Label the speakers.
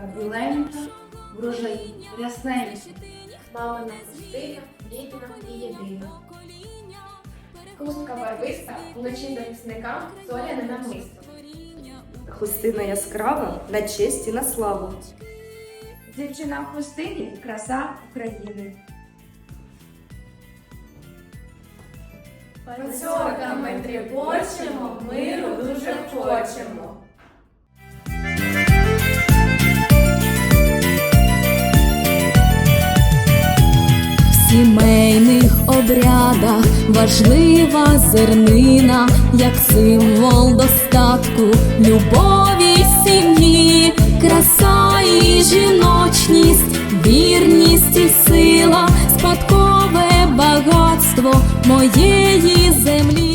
Speaker 1: Хустка біленька, врожаї рясненька, мамина хустина, дітина і єдина. Хустка барвиста, вночі захисникам зоряне намисто.
Speaker 2: Хустина яскрава на честь і на славу.
Speaker 3: Дівчина в хустині краса України.
Speaker 1: Пацьорками тріпочемо, миру дуже хочемо.
Speaker 4: Сімейних обрядах важлива зернина, як символ достатку, любові сім'ї, краса і жіночність, вірність і сила, спадкове багатство моєї землі.